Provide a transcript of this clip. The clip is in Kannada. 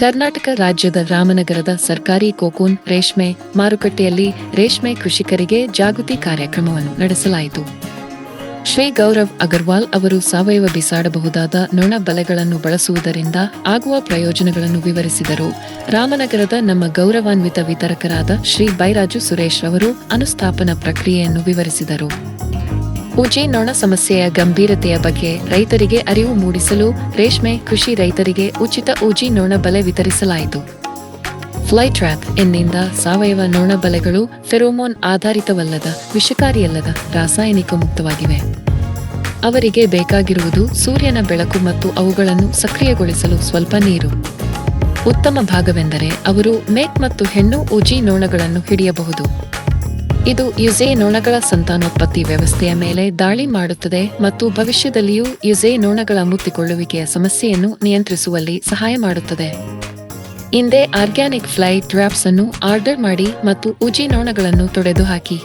ಕರ್ನಾಟಕ ರಾಜ್ಯದ ರಾಮನಗರದ ಸರ್ಕಾರಿ ಕೋಕೂನ್ ರೇಷ್ಮೆ ಮಾರುಕಟ್ಟೆಯಲ್ಲಿ ರೇಷ್ಮೆ ಕೃಷಿಕರಿಗೆ ಜಾಗೃತಿ ಕಾರ್ಯಕ್ರಮವನ್ನು ನಡೆಸಲಾಯಿತು. ಶ್ರೀ ಗೌರವ್ ಅಗರ್ವಾಲ್ ಅವರು ಸಾವಯವ ಬಿಸಾಡಬಹುದಾದ ನೊಣ ಬಲೆಗಳನ್ನು ಬಳಸುವುದರಿಂದ ಆಗುವ ಪ್ರಯೋಜನಗಳನ್ನು ವಿವರಿಸಿದರು. ರಾಮನಗರದ ನಮ್ಮ ಗೌರವಾನ್ವಿತ ವಿತರಕರಾದ ಶ್ರೀ ಬೈರಾಜು ಸುರೇಶ್ ಅವರು ಅನುಸ್ಥಾಪನ ಪ್ರಕ್ರಿಯೆಯನ್ನು ವಿವರಿಸಿದರು. ಉಜಿ ನೊಣ ಸಮಸ್ಯೆಯ ಗಂಭೀರತೆಯ ಬಗ್ಗೆ ರೈತರಿಗೆ ಅರಿವು ಮೂಡಿಸಲು ರೇಷ್ಮೆ ಕೃಷಿ ರೈತರಿಗೆ ಉಚಿತ ಊಜಿ ನೊಣ ಬಲೆ ವಿತರಿಸಲಾಯಿತು. ಫ್ಲೈ ಟ್ರ್ಯಾಪ್ ಎನ್ನಿಂದ ಸಾವಯವ ನೊಣ ಬಲೆಗಳು ಫೆರೋಮೋನ್ ಆಧಾರಿತವಲ್ಲದ ವಿಷಕಾರಿಯಲ್ಲದ ರಾಸಾಯನಿಕ ಮುಕ್ತವಾಗಿವೆ. ಅವರಿಗೆ ಬೇಕಾಗಿರುವುದು ಸೂರ್ಯನ ಬೆಳಕು ಮತ್ತು ಅವುಗಳನ್ನು ಸಕ್ರಿಯಗೊಳಿಸಲು ಸ್ವಲ್ಪ ನೀರು. ಉತ್ತಮ ಭಾಗವೆಂದರೆ ಅವರು ಮೇಕ್ ಮತ್ತು ಹೆಣ್ಣು ಉಜಿ ನೊಣಗಳನ್ನು ಹಿಡಿಯಬಹುದು. ಇದು ಯುಜೆ ನೊಣಗಳ ಸಂತಾನೋತ್ಪತ್ತಿ ವ್ಯವಸ್ಥೆಯ ಮೇಲೆ ದಾಳಿ ಮಾಡುತ್ತದೆ ಮತ್ತು ಭವಿಷ್ಯದಲ್ಲಿಯೂ ಯುಜೆ ನೊಣಗಳ ಮುತ್ತಿಕೊಳ್ಳುವಿಕೆಯ ಸಮಸ್ಯೆಯನ್ನು ನಿಯಂತ್ರಿಸುವಲ್ಲಿ ಸಹಾಯ ಮಾಡುತ್ತದೆ. ಹಿಂದೆ ಆರ್ಗ್ಯಾನಿಕ್ ಫ್ಲೈ ಟ್ರಾಪ್ಸ್ ಅನ್ನು ಆರ್ಡರ್ ಮಾಡಿ ಮತ್ತು ಉಜಿ ನೊಣಗಳನ್ನು ತೊಡೆದುಹಾಕಿ.